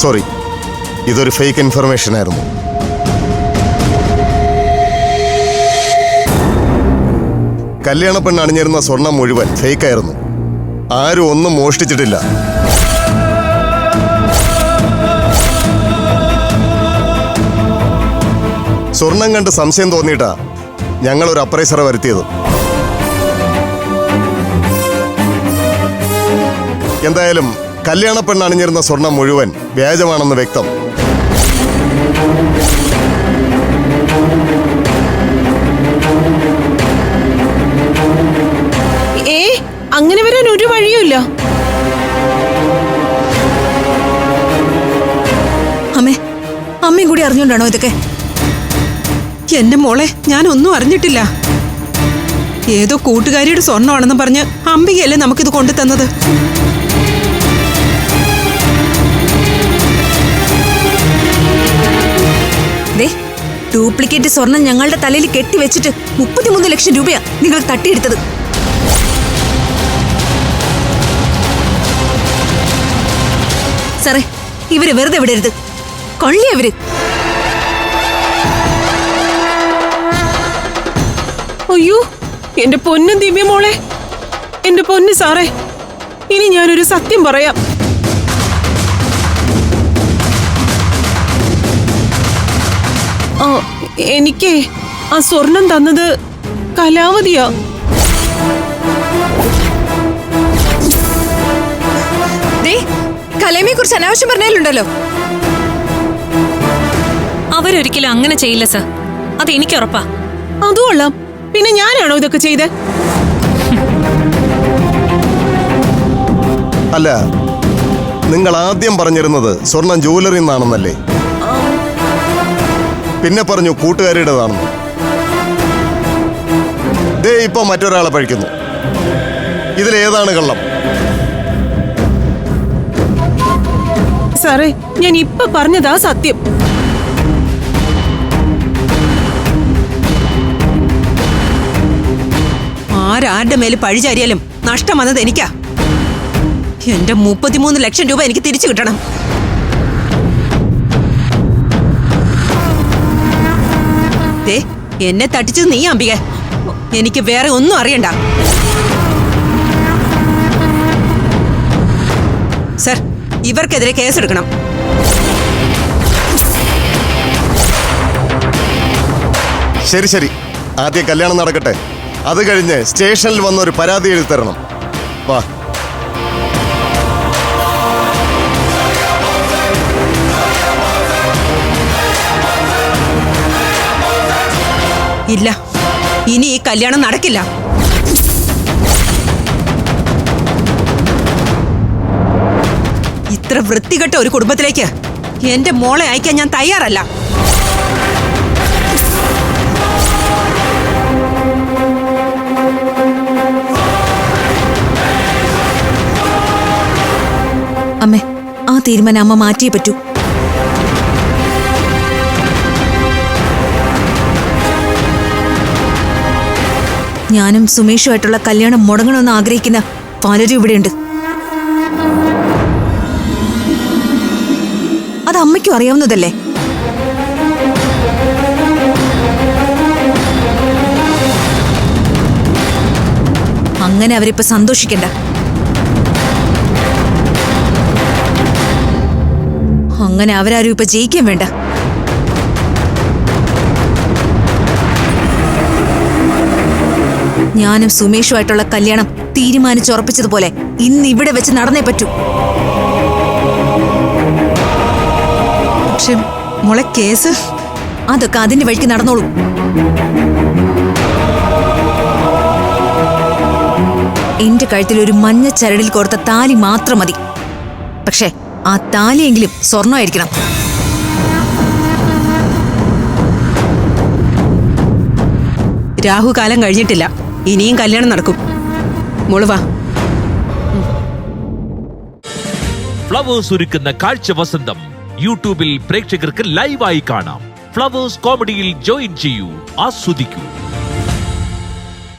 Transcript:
Sorry ഇതൊരു fake information ആയിരുന്നു. കല്യാണ പെണ്ണ് അണിഞ്ഞിരുന്ന സ്വർണം മുഴുവൻ ഫേക്കായിരുന്നു ആരും ഒന്നും മോഷ്ടിച്ചിട്ടില്ല. സ്വർണം കണ്ട് സംശയം തോന്നിയിട്ടാ ഞങ്ങൾ ഒരു അപ്രൈസറെ വരുത്തിയത്. എന്തായാലും കല്യാണ പെണ്ണ് അണിഞ്ഞിരുന്ന സ്വർണം മുഴുവൻ വ്യാജമാണെന്ന് വ്യക്തം. ഏ അങ്ങനെ വരാൻ ഒരു വഴിയുമില്ല. അമ്മേ അമ്മയും കൂടി അറിഞ്ഞോണ്ടാണോ ഇതൊക്കെ? എന്റെ മോളെ ഞാൻ ഒന്നും അറിഞ്ഞിട്ടില്ല. ഏതോ കൂട്ടുകാരിയുടെ സ്വർണമാണെന്ന് പറഞ്ഞ് അംബികയല്ലേ നമുക്കിത് കൊണ്ടു തന്നത് ഡ്യൂപ്ലിക്കേറ്റ് സ്വർണം ഞങ്ങളുടെ തലയിൽ കെട്ടിവെച്ചിട്ട് മുപ്പത്തിമൂന്ന് ലക്ഷം രൂപയാ നിങ്ങൾ തട്ടിയെടുത്തത്. സാറേ ഇവർ വെറുതെ വിടരുത്. കൊള്ളി ഇവർ. അയ്യോ എന്റെ പൊന്നും ദിവ്യ മോളെ. എന്റെ പൊന്ന് സാറേ ഇനി ഞാനൊരു സത്യം പറയാം. എനിക്ക് ആ സ്വർണം തന്നത് കലാവതിയാ. കലേമയെ കുറിച്ച് അനാവശ്യം പറഞ്ഞാലുണ്ടല്ലോ. അവരൊരിക്കലും അങ്ങനെ ചെയ്യില്ല സർ. അത് എനിക്ക് ഉറപ്പാ. അതും കൊള്ളാം. പിന്നെ ഞാനാണോ ഇതൊക്കെ ചെയ്ത്? അല്ല നിങ്ങൾ ആദ്യം പറഞ്ഞിരുന്നത് സ്വർണം ജൂവലറി നിന്നാണെന്നല്ലേ പിന്നെ പറഞ്ഞു കൂട്ടുകാരിയുടേതാണെന്ന്. ദേ ഇപ്പൊ മറ്റൊരാളെ പഴിക്കുന്നു. ഇതിലേതാണ് കള്ളം? സാറേ ഞാൻ ഇപ്പൊ പറഞ്ഞതാ സത്യം. ആരാരുടെ മേൽ പഴിചാരിയാലും നഷ്ടം വന്നത് എനിക്കാ. എന്റെ മുപ്പത്തിമൂന്ന് ലക്ഷം രൂപ എനിക്ക് തിരിച്ചു കിട്ടണം. ദേ എന്നെ തട്ടിച്ചത് നീ അംബിക. എനിക്ക് വേറെ ഒന്നും അറിയണ്ട. സർ ഇവർക്കെതിരെ കേസെടുക്കണം. ശരി ശരി. ആദ്യം കല്യാണം നടക്കട്ടെ. അത് കഴിഞ്ഞ് സ്റ്റേഷനിൽ വന്ന് ഒരു പരാതി എഴുതി തരണം. വാ. ഇല്ല. ഇനി ഈ കല്യാണം നടക്കില്ല. ഇത്ര വൃത്തികെട്ട ഒരു കുടുംബത്തിലേക്ക് എന്റെ മോളെ അയക്കാൻ ഞാൻ തയ്യാറല്ല. അമ്മേ ആ തീരുമാനം അമ്മ മാറ്റിയേ പറ്റൂ. ഞാനും സുമേഷുമായിട്ടുള്ള കല്യാണം മുടങ്ങണമെന്ന് ആഗ്രഹിക്കുന്ന പലരും ഇവിടെയുണ്ട്. അത് അമ്മയ്ക്കും അറിയാവുന്നതല്ലേ? അങ്ങനെ അവരിപ്പോ സന്തോഷിക്കണ്ട. അങ്ങനെ അവരാരും ഇപ്പൊ ജയിക്കാൻ വേണ്ട. ഞാനും സുമേഷുമായിട്ടുള്ള കല്യാണം തീരുമാനിച്ചുറപ്പിച്ചതുപോലെ ഇന്ന് ഇവിടെ വെച്ച് നടന്നേ പറ്റൂ. പക്ഷെ മോളെ കേസ്? അതൊക്കെ അതിന്റെ വഴിക്ക് നടന്നോളൂ. എന്റെ കഴുത്തിൽ ഒരു മഞ്ഞ ചരടിൽ കോർത്ത താലി മാത്രം മതി. പക്ഷേ ആ താലിയെങ്കിലും സ്വർണമായിരിക്കണം. രാഹുകാലം കഴിഞ്ഞിട്ടില്ല. ഇനിയും കല്യാണം നടക്കും. മോൾ വാ. ഫ്ലവേഴ്സ് ഒരുക്കുന്ന കാഴ്ച വസന്തം യൂട്യൂബിൽ പ്രേക്ഷകർക്ക് ലൈവായി കാണാം. ഫ്ലവേഴ്സ് കോമഡിയിൽ ജോയിൻ ചെയ്യൂ ആസ്വദിക്കൂ.